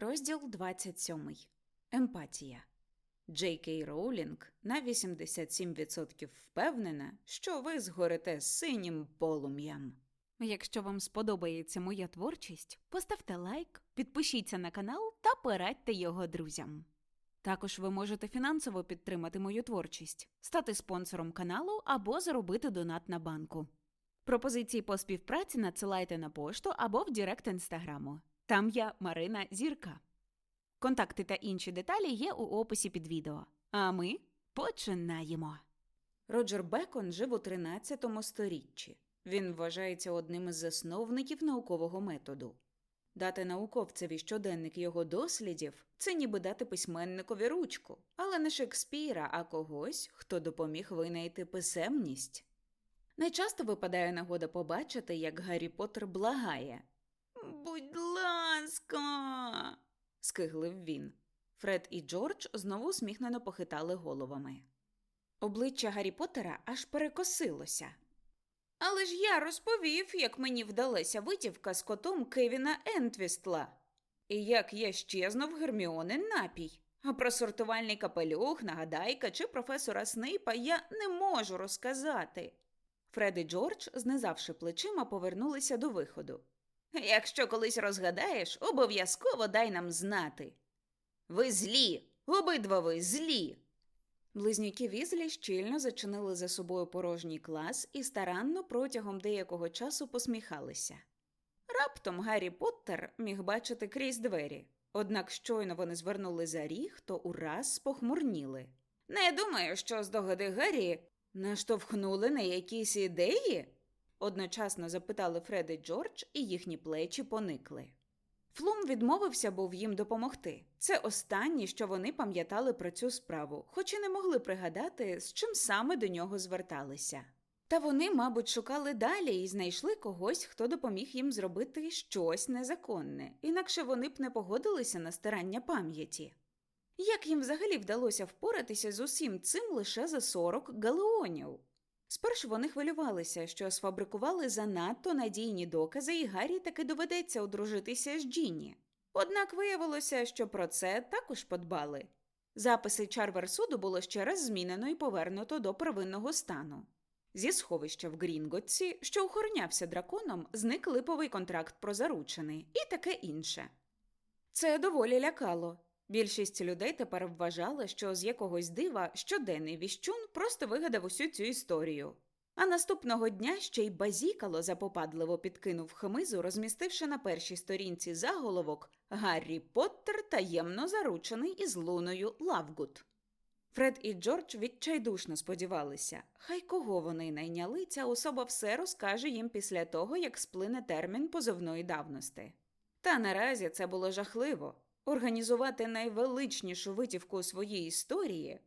Розділ 27. Емпатія. Джей Кей Роулінг на 87% впевнена, що ви згорите синім полум'ям. Якщо вам сподобається моя творчість, поставте лайк, підпишіться на канал та порадьте його друзям. Також ви можете фінансово підтримати мою творчість, стати спонсором каналу або заробити донат на банку. Пропозиції по співпраці надсилайте на пошту або в Директ інстаграму. Там я Марина Зірка. Контакти та інші деталі є у описі під відео. А ми починаємо. Роджер Бекон жив у 13 сторіччі. Він вважається одним із засновників наукового методу. Дати науковцеві щоденник його дослідів це ніби дати письменникові ручку, але не Шекспіра, а когось, хто допоміг винайти писемність. Найчасто випадає нагода побачити, як Гаррі Поттер благає. Будь ласка. скиглив він. Фред і Джордж знову усміхнено похитали головами. Обличчя Гаррі Поттера аж перекосилося. Але ж я розповів, як мені вдалася витівка з котом Кевіна Ентвістла. І як я щезнув Герміони напій. А про сортувальний капелюх, нагадайка чи професора Снейпа я не можу розказати. Фред і Джордж, знизавши плечима, повернулися до виходу. Якщо колись розгадаєш, обов'язково дай нам знати. Ви злі, обидва ви злі. Близнюки Візлі щільно зачинили за собою порожній клас і старанно протягом деякого часу посміхалися. Раптом Гаррі Поттер міг бачити крізь двері, однак щойно вони звернули за ріг, то ураз спохмурніли. Не думаю, що здогади Гаррі наштовхнули на якісь ідеї? Одночасно запитали Фред і Джордж, і їхні плечі поникли. Флум відмовився був їм допомогти. Це останнє, що вони пам'ятали про цю справу, хоч і не могли пригадати, з чим саме до нього зверталися. Та вони, мабуть, шукали далі і знайшли когось, хто допоміг їм зробити щось незаконне, інакше вони б не погодилися на старання пам'яті. Як їм взагалі вдалося впоратися з усім цим лише за 40 галеонів? Спершу вони хвилювалися, що сфабрикували занадто надійні докази, і Гаррі таки доведеться одружитися з Джінні. Однак виявилося, що про це також подбали. Записи Чарверсуду було ще раз змінено і повернуто до первинного стану. Зі сховища в Грінготці, що охоронявся драконом, зник липовий контракт про заручений і таке інше. Це доволі лякало. Більшість людей тепер вважали, що з якогось дива щоденний віщун просто вигадав усю цю історію. А наступного дня ще й базікало запопадливо підкинув хмизу, розмістивши на першій сторінці заголовок Гаррі Поттер таємно заручений із луною Лавгуд. Фред і Джордж відчайдушно сподівалися, хай кого вони найняли, ця особа все розкаже їм після того, як сплине термін позовної давності. Та наразі це було жахливо організувати найвеличнішу витівку своїй історії,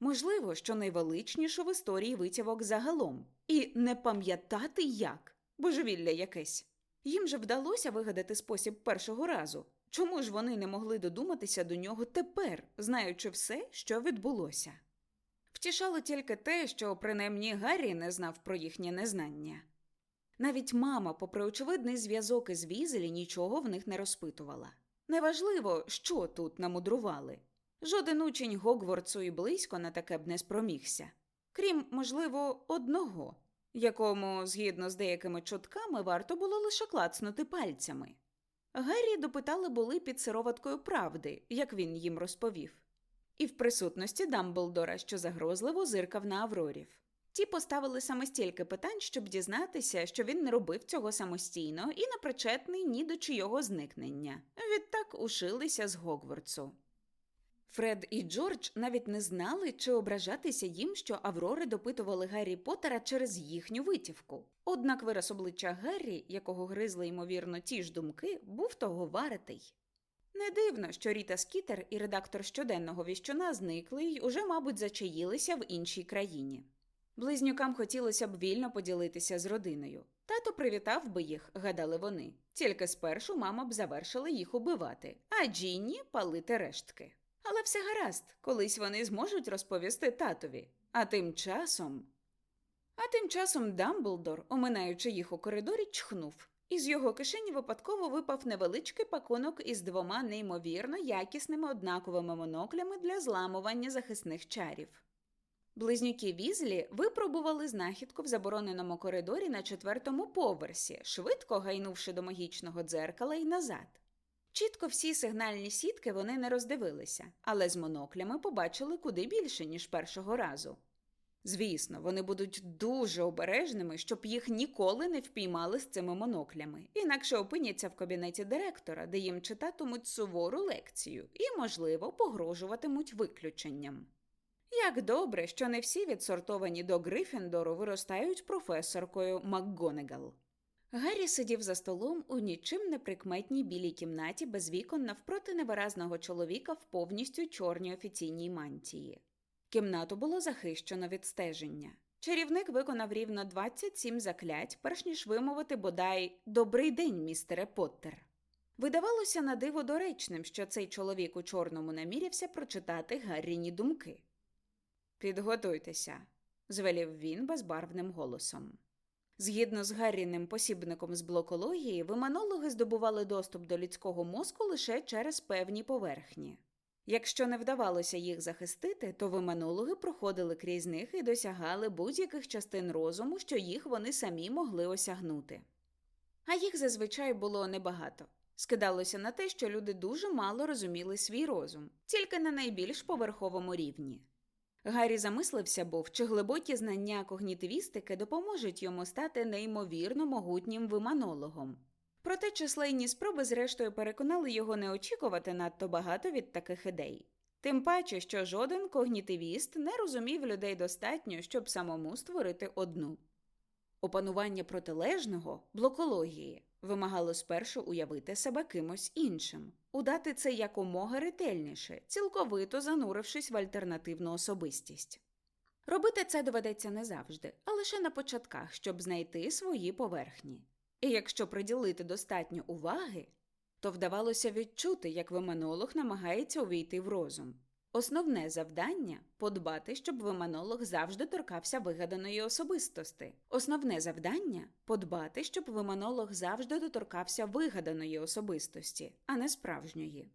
можливо, що найвеличнішу в історії витівок загалом, і не пам'ятати як божевілля якесь. Їм же вдалося вигадати спосіб першого разу. Чому ж вони не могли додуматися до нього тепер, знаючи все, що відбулося? Втішало тільки те, що принаймні Гаррі не знав про їхнє незнання. Навіть мама, попри очевидний зв'язок із Візелі, нічого в них не розпитувала. Неважливо, що тут намудрували. Жоден учень Гогвардсу і близько на таке б не спромігся, крім, можливо, одного, якому, згідно з деякими чутками, варто було лише клацнути пальцями. Геррі допитали були під сироваткою правди, як він їм розповів, і в присутності Дамблдора, що загрозливо зиркав на Аврорів. Ті поставили саме стільки питань, щоб дізнатися, що він не робив цього самостійно і не причетний ні до чийого зникнення. Відтак ушилися з Гогвардсу. Фред і Джордж навіть не знали, чи ображатися їм, що Аврори допитували Гаррі Поттера через їхню витівку. Однак вираз обличчя Гаррі, якого гризли, ймовірно, ті ж думки, був того варитий. Не дивно, що Ріта Скітер і редактор щоденного віщуна зникли й уже, мабуть, зачаїлися в іншій країні. Близнюкам хотілося б вільно поділитися з родиною. Тато привітав би їх, гадали вони. Тільки спершу мама б завершила їх убивати, а Джінні палити рештки. Але все гаразд, колись вони зможуть розповісти татові. А тим часом. А тим часом Дамблдор, оминаючи їх у коридорі, чхнув. Із його кишені випадково випав невеличкий пакунок із двома неймовірно якісними однаковими моноклями для зламування захисних чарів. Близнюки Візлі випробували знахідку в забороненому коридорі на четвертому поверсі, швидко гайнувши до магічного дзеркала і назад. Чітко всі сигнальні сітки вони не роздивилися, але з моноклями побачили куди більше, ніж першого разу. Звісно, вони будуть дуже обережними, щоб їх ніколи не впіймали з цими моноклями, інакше опиняться в кабінеті директора, де їм читатимуть сувору лекцію і, можливо, погрожуватимуть виключенням. Як добре, що не всі відсортовані до Грифіндору виростають професоркою МакГонегал. Гаррі сидів за столом у нічим не прикметній білій кімнаті без вікон навпроти невиразного чоловіка в повністю чорній офіційній мантії. Кімнату було захищено від стеження. Чарівник виконав рівно 27 заклять, перш ніж вимовити бодай Добрий день, містере Поттер. Видавалося на диво доречним, що цей чоловік у чорному намірявся прочитати Гарріні думки. Підготуйтеся, звелів він безбарвним голосом. Згідно з Гарріним посібником з блокології, виманологи здобували доступ до людського мозку лише через певні поверхні. Якщо не вдавалося їх захистити, то виманологи проходили крізь них і досягали будь-яких частин розуму, що їх вони самі могли осягнути. А їх зазвичай було небагато. Скидалося на те, що люди дуже мало розуміли свій розум, тільки на найбільш поверховому рівні. Гаррі замислився був, чи глибокі знання когнітивістики допоможуть йому стати неймовірно могутнім виманологом. Проте численні спроби, зрештою, переконали його не очікувати надто багато від таких ідей. Тим паче, що жоден когнітивіст не розумів людей достатньо, щоб самому створити одну. Опанування протилежного блокології вимагало спершу уявити себе кимось іншим, удати це якомога ретельніше, цілковито занурившись в альтернативну особистість. Робити це доведеться не завжди, а лише на початках, щоб знайти свої поверхні. І якщо приділити достатньо уваги, то вдавалося відчути, як виманолог намагається увійти в розум. Основне завдання подбати, щоб виманолог завжди торкався вигаданої особистості. Основне завдання подбати, щоб виманолог завжди доторкався вигаданої особистості, а не справжньої.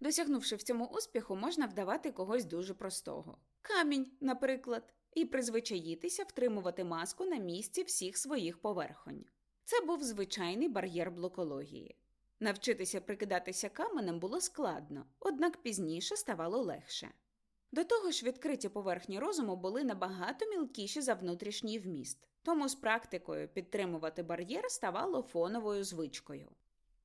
Досягнувши в цьому успіху, можна вдавати когось дуже простого камінь, наприклад, і призвичаїтися втримувати маску на місці всіх своїх поверхонь. Це був звичайний бар'єр блокології. Навчитися прикидатися каменем було складно, однак пізніше ставало легше. До того ж, відкриті поверхні розуму були набагато мілкіші за внутрішній вміст, тому з практикою підтримувати бар'єр ставало фоновою звичкою.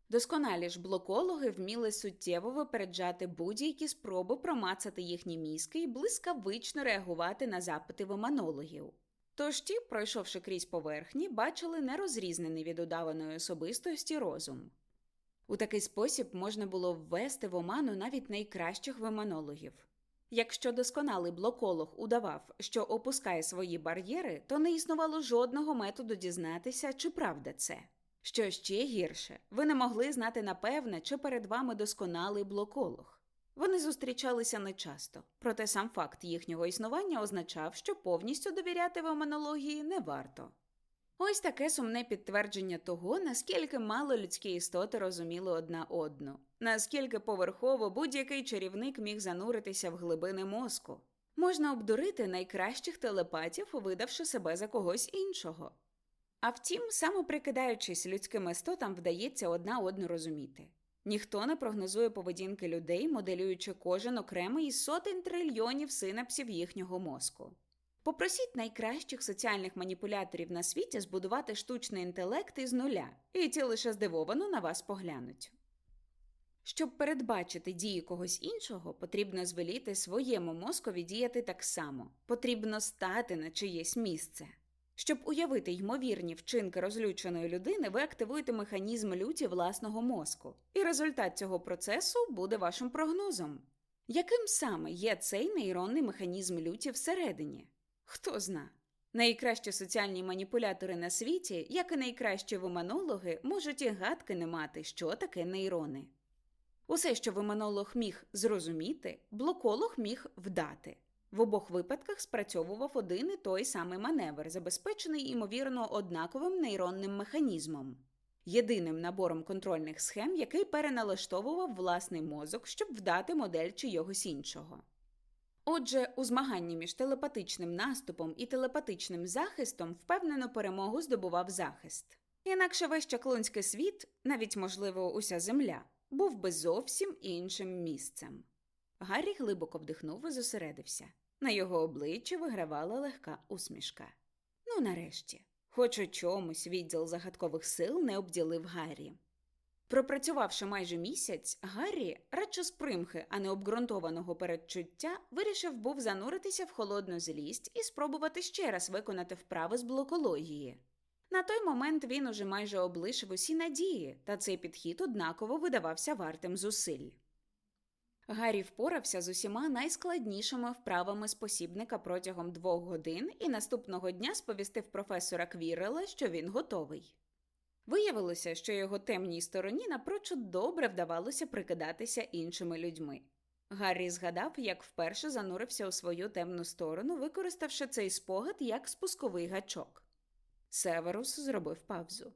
Досконалі ж блокологи вміли суттєво випереджати будь-які спроби промацати їхні мізки і блискавично реагувати на запити виманологів. Тож ті, пройшовши крізь поверхні, бачили нерозрізнений від удаваної особистості розум. У такий спосіб можна було ввести в оману навіть найкращих виманологів. Якщо досконалий блоколог удавав, що опускає свої бар'єри, то не існувало жодного методу дізнатися, чи правда це. Що ще гірше, ви не могли знати напевне, чи перед вами досконалий блоколог. Вони зустрічалися нечасто, проте сам факт їхнього існування означав, що повністю довіряти виманології не варто. Ось таке сумне підтвердження того, наскільки мало людські істоти розуміли одна одну, наскільки поверхово будь-який чарівник міг зануритися в глибини мозку. Можна обдурити найкращих телепатів, видавши себе за когось іншого. А втім, саме прикидаючись людським істотам, вдається одна одну розуміти. Ніхто не прогнозує поведінки людей, моделюючи кожен окремий із сотень трильйонів синапсів їхнього мозку. Попросіть найкращих соціальних маніпуляторів на світі збудувати штучний інтелект із нуля, і ті лише здивовано на вас поглянуть. Щоб передбачити дії когось іншого, потрібно звеліти своєму мозкові діяти так само, потрібно стати на чиєсь місце. Щоб уявити ймовірні вчинки розлюченої людини, ви активуєте механізм люті власного мозку, і результат цього процесу буде вашим прогнозом. Яким саме є цей нейронний механізм люті всередині? Хто зна? Найкращі соціальні маніпулятори на світі, як і найкращі виманологи, можуть і гадки не мати, що таке нейрони. Усе, що виманолог міг зрозуміти, блоколог міг вдати. В обох випадках спрацьовував один і той самий маневр, забезпечений імовірно однаковим нейронним механізмом. єдиним набором контрольних схем, який переналаштовував власний мозок, щоб вдати модель чийогось іншого. Отже, у змаганні між телепатичним наступом і телепатичним захистом впевнену перемогу здобував захист. Інакше весь чаклунський світ, навіть можливо, уся земля, був би зовсім іншим місцем. Гаррі глибоко вдихнув і зосередився. На його обличчі вигравала легка усмішка. Ну, нарешті, хоч у чомусь відділ загадкових сил не обділив Гаррі. Пропрацювавши майже місяць, Гаррі, радше з примхи, а не обґрунтованого передчуття, вирішив був зануритися в холодну злість і спробувати ще раз виконати вправи з блокології. На той момент він уже майже облишив усі надії, та цей підхід однаково видавався вартим зусиль. Гаррі впорався з усіма найскладнішими вправами спосібника протягом двох годин і наступного дня сповістив професора Квірела, що він готовий. Виявилося, що його темній стороні напрочуд добре вдавалося прикидатися іншими людьми. Гаррі згадав, як вперше занурився у свою темну сторону, використавши цей спогад як спусковий гачок. Северус зробив павзу.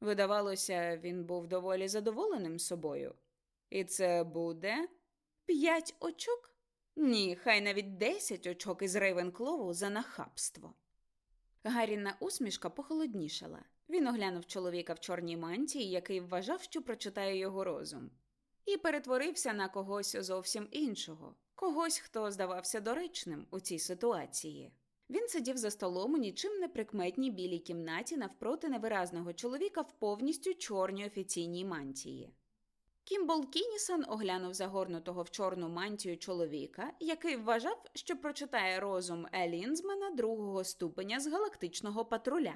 Видавалося, він був доволі задоволеним собою. І це буде п'ять очок? Ні, хай навіть десять очок із Рейвенклову за нахабство. Гарріна усмішка похолоднішала. Він оглянув чоловіка в чорній мантії, який вважав, що прочитає його розум, і перетворився на когось зовсім іншого, когось, хто здавався доречним у цій ситуації. Він сидів за столом у нічим не прикметній білій кімнаті навпроти невиразного чоловіка в повністю чорній офіційній мантії. Кімбол Кінісон оглянув загорнутого в чорну мантію чоловіка, який вважав, що прочитає розум Елінзмена другого ступеня з галактичного патруля.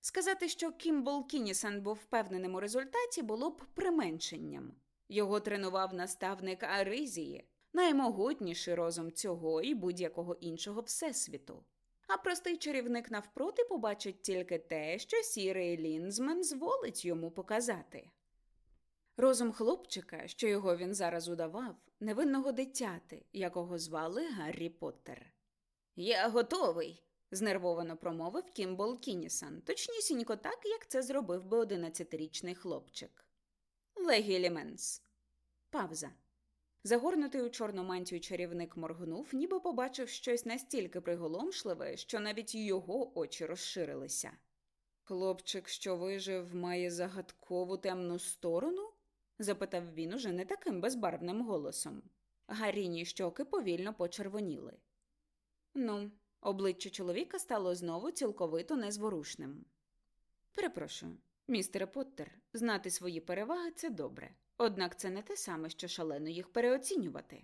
Сказати, що Кімбол Кінісон був впевненим у результаті, було б применшенням. Його тренував наставник Аризії, наймогутніший розум цього і будь-якого іншого всесвіту. А простий чарівник навпроти побачить тільки те, що сірий лінзмен зволить йому показати. Розум хлопчика, що його він зараз удавав, невинного дитяти, якого звали Гаррі Поттер. Я готовий, знервовано промовив Кімбол Кінісан, точнісінько так, як це зробив би одинадцятирічний хлопчик. Легіліменс. Павза. Загорнутий у чорну мантію чарівник моргнув, ніби побачив щось настільки приголомшливе, що навіть його очі розширилися. Хлопчик, що вижив, має загадкову темну сторону? запитав він уже не таким безбарвним голосом. Гаріні щоки повільно почервоніли. Ну, обличчя чоловіка стало знову цілковито незворушним. Перепрошую, містере Поттер, знати свої переваги це добре. Однак це не те саме, що шалено їх переоцінювати.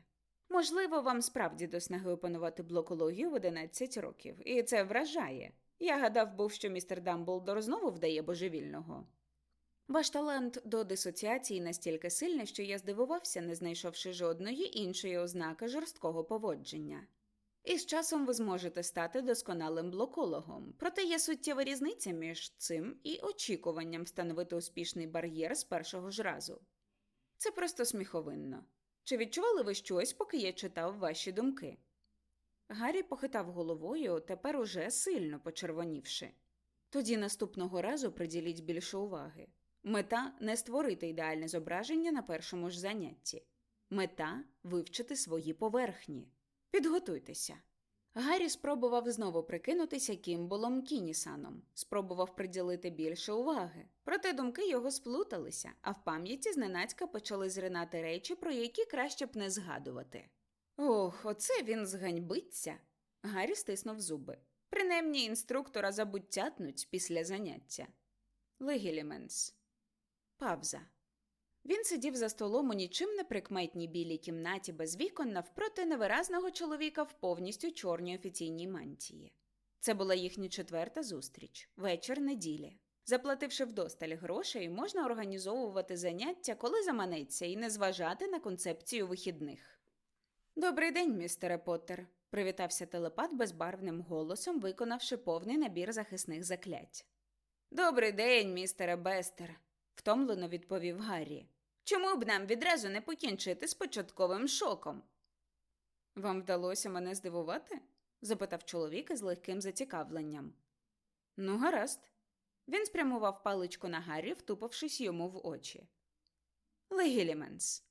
Можливо, вам справді до снаги опанувати блокологію в 11 років, і це вражає. Я гадав був, що містер Дамблдор знову вдає божевільного. Ваш талант до дисоціації настільки сильний, що я здивувався, не знайшовши жодної іншої ознаки жорсткого поводження. І з часом ви зможете стати досконалим блокологом, проте є суттєва різниця між цим і очікуванням встановити успішний бар'єр з першого ж разу. Це просто сміховинно. Чи відчували ви щось, поки я читав ваші думки? Гаррі похитав головою, тепер уже сильно почервонівши. Тоді наступного разу приділіть більше уваги. Мета не створити ідеальне зображення на першому ж занятті. Мета вивчити свої поверхні. Підготуйтеся. Гаррі спробував знову прикинутися Кімболом Кінісаном, спробував приділити більше уваги. Проте думки його сплуталися, а в пам'яті зненацька почали зринати речі, про які краще б не згадувати. Ох, оце він зганьбиться. Гаррі стиснув зуби. Принаймні інструктора забуттятнуть після заняття. Легіліменс. Павза. Він сидів за столом у нічим не прикметній білій кімнаті без вікон навпроти невиразного чоловіка в повністю чорній офіційній мантії. Це була їхня четверта зустріч, вечір неділі. Заплативши вдосталь грошей, можна організовувати заняття, коли заманеться, і не зважати на концепцію вихідних. Добрий день, містере Поттер», – привітався телепат безбарвним голосом, виконавши повний набір захисних заклять. Добрий день, містере Бестер, втомлено відповів Гаррі. Чому б нам відразу не покінчити з початковим шоком? Вам вдалося мене здивувати? запитав чоловік із легким зацікавленням. Ну, гаразд. Він спрямував паличку на Гаррі, втупившись йому в очі. Легіліменс.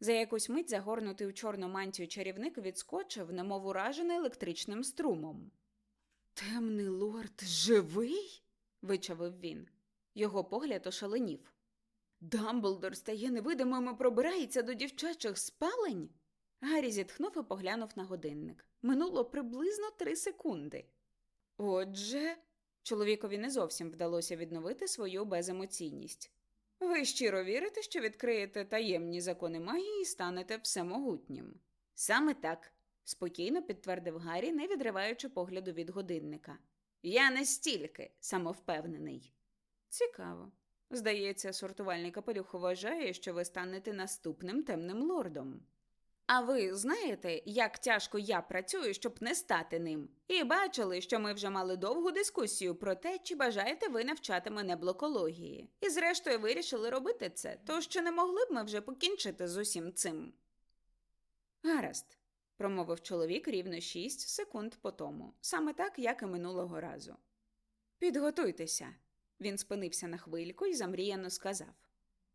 За якусь мить загорнутий у чорну мантію чарівник відскочив, немов уражений електричним струмом. Темний лорд живий? вичавив він. Його погляд ошаленів. Дамблдор стає невидимим і пробирається до дівчачих спалень. Гаррі зітхнув і поглянув на годинник. Минуло приблизно три секунди. Отже, чоловікові не зовсім вдалося відновити свою беземоційність. Ви щиро вірите, що відкриєте таємні закони магії і станете всемогутнім? Саме так, спокійно підтвердив Гаррі, не відриваючи погляду від годинника. Я не стільки самовпевнений. Цікаво. Здається, сортувальний капелюх вважає, що ви станете наступним темним лордом. А ви знаєте, як тяжко я працюю, щоб не стати ним? І бачили, що ми вже мали довгу дискусію про те, чи бажаєте ви навчати мене блокології. І зрештою вирішили робити це, то що не могли б ми вже покінчити з усім цим. Гаразд, промовив чоловік рівно шість секунд по тому, саме так, як і минулого разу. Підготуйтеся. Він спинився на хвильку і замріяно сказав.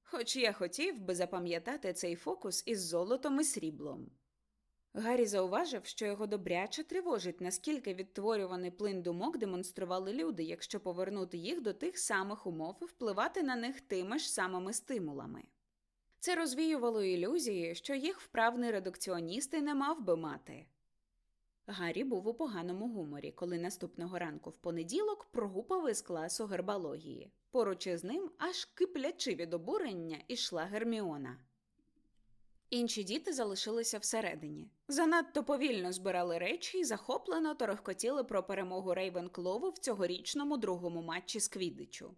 Хоч я хотів би запам'ятати цей фокус із золотом і сріблом. Гаррі зауважив, що його добряче тривожить, наскільки відтворюваний плин думок демонстрували люди, якщо повернути їх до тих самих умов і впливати на них тими ж самими стимулами. Це розвіювало ілюзії, що їх вправний редукціоніст і не мав би мати. Гаррі був у поганому гуморі, коли наступного ранку в понеділок прогупав із класу гербалогії. Поруч із ним, аж киплячи від обурення, ішла Герміона. Інші діти залишилися всередині. Занадто повільно збирали речі і захоплено торохкотіли про перемогу Рейвенклову в цьогорічному другому матчі з Квідичу.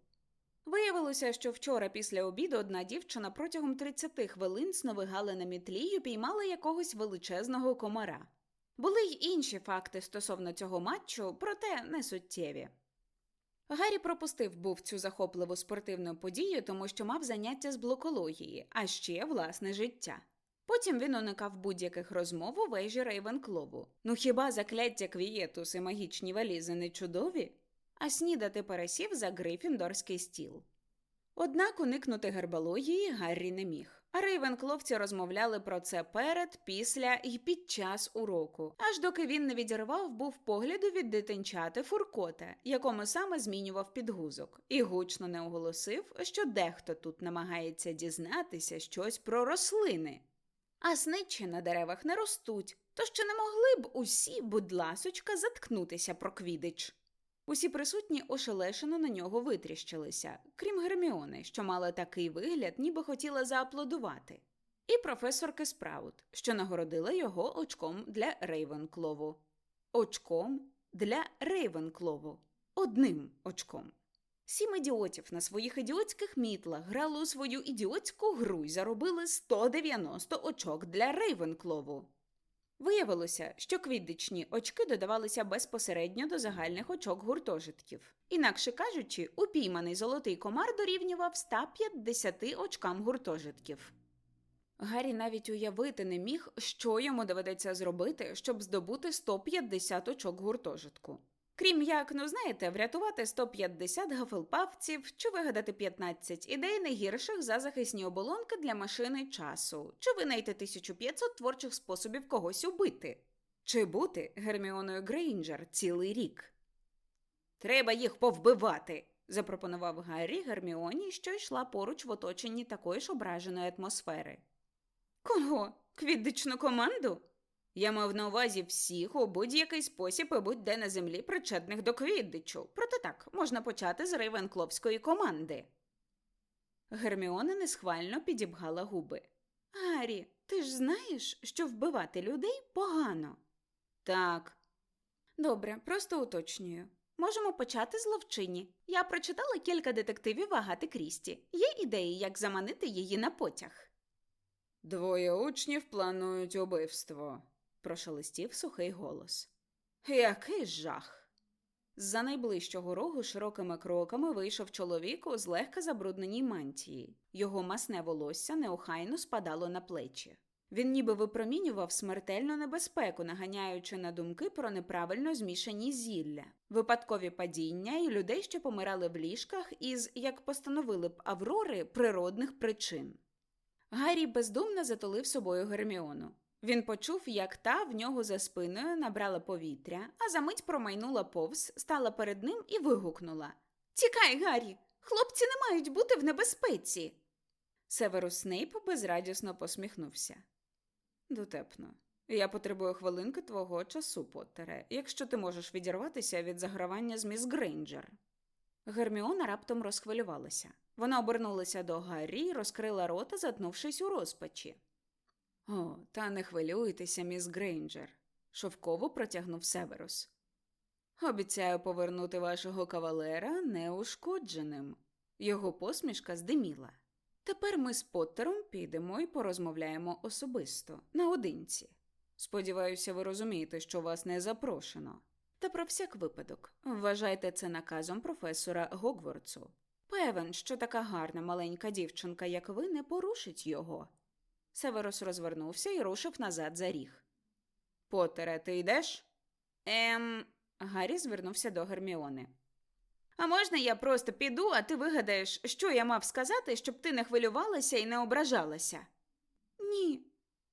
Виявилося, що вчора після обіду одна дівчина протягом 30 хвилин сновигала на мітлі й упіймала якогось величезного комара. Були й інші факти стосовно цього матчу, проте не суттєві. Гаррі пропустив був цю захопливу спортивну подію, тому що мав заняття з блокології, а ще власне життя. Потім він уникав будь-яких розмов у вежі Рейвенклову. Ну хіба закляття квієтус і магічні валізи не чудові? А снідати пересів за грифіндорський стіл. Однак уникнути гербалогії Гаррі не міг. Рейвенкловці розмовляли про це перед, після і під час уроку, аж доки він не відірвав був погляду від дитинчати Фуркота, якому саме змінював підгузок, і гучно не оголосив, що дехто тут намагається дізнатися щось про рослини. А сничі на деревах не ростуть, то ще не могли б усі, будь ласочка, заткнутися про квідич. Усі присутні ошелешено на нього витріщилися, крім Герміони, що мала такий вигляд, ніби хотіла зааплодувати, і професорки Спраут, що нагородила його очком для Рейвенклову. Очком для Рейвенклову. Одним очком. Сім ідіотів на своїх ідіотських мітлах грали у свою ідіотську гру й заробили 190 очок для Рейвенклову. Виявилося, що квіддичні очки додавалися безпосередньо до загальних очок гуртожитків. Інакше кажучи, упійманий золотий комар дорівнював 150 очкам гуртожитків. Гаррі навіть уявити не міг, що йому доведеться зробити, щоб здобути 150 очок гуртожитку. Крім як, ну знаєте, врятувати 150 гафелпавців чи вигадати 15 ідей не гірших за захисні оболонки для машини часу, чи винайти 1500 творчих способів когось убити, чи бути Герміоною Грейнджер цілий рік. Треба їх повбивати, запропонував Гаррі Герміоні, що йшла поруч в оточенні такої ж ображеної атмосфери. Кого? Квіддичну команду? Я мав на увазі всіх у будь-який спосіб і будь-де на землі причетних до квіддичу. Проте так, можна почати з Рейвенкловської команди. Герміона несхвально підібгала губи. Гаррі, ти ж знаєш, що вбивати людей погано. Так. Добре, просто уточнюю. Можемо почати з ловчині. Я прочитала кілька детективів Агати Крісті. Є ідеї, як заманити її на потяг. Двоє учнів планують убивство, прошелестів сухий голос. Який жах. З-за найближчого рогу широкими кроками вийшов чоловік у злегка забрудненій мантії. Його масне волосся неохайно спадало на плечі. Він ніби випромінював смертельну небезпеку, наганяючи на думки про неправильно змішані зілля, випадкові падіння і людей, що помирали в ліжках із, як постановили б Аврори, природних причин. Гаррі бездумно затулив собою Герміону. Він почув, як та в нього за спиною набрала повітря, а за мить промайнула повз, стала перед ним і вигукнула Тікай, Гаррі! Хлопці не мають бути в небезпеці. Северус Снейп безрадісно посміхнувся. Дотепно. Я потребую хвилинки твого часу, Поттере, якщо ти можеш відірватися від загравання з міс Грейнджер. Герміона раптом розхвилювалася. Вона обернулася до Гаррі і розкрила рота, затнувшись у розпачі. О, та не хвилюйтеся, міс Грейнджер, шовково протягнув Северус. Обіцяю повернути вашого кавалера неушкодженим. Його посмішка здиміла. Тепер ми з Поттером підемо і порозмовляємо особисто, наодинці. Сподіваюся, ви розумієте, що вас не запрошено. Та про всяк випадок, вважайте це наказом професора Гогвардсу. Певен, що така гарна маленька дівчинка, як ви, не порушить його. Северус розвернувся і рушив назад за ріг. Потере, ти йдеш? Ем. Гаррі звернувся до Герміони. А можна я просто піду, а ти вигадаєш, що я мав сказати, щоб ти не хвилювалася і не ображалася? Ні.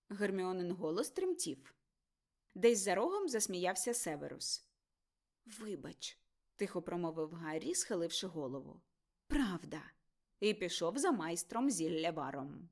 Герміонин голос тремтів. Десь за рогом засміявся Северус. Вибач, тихо промовив Гаррі, схиливши голову. Правда. І пішов за майстром зілля баром.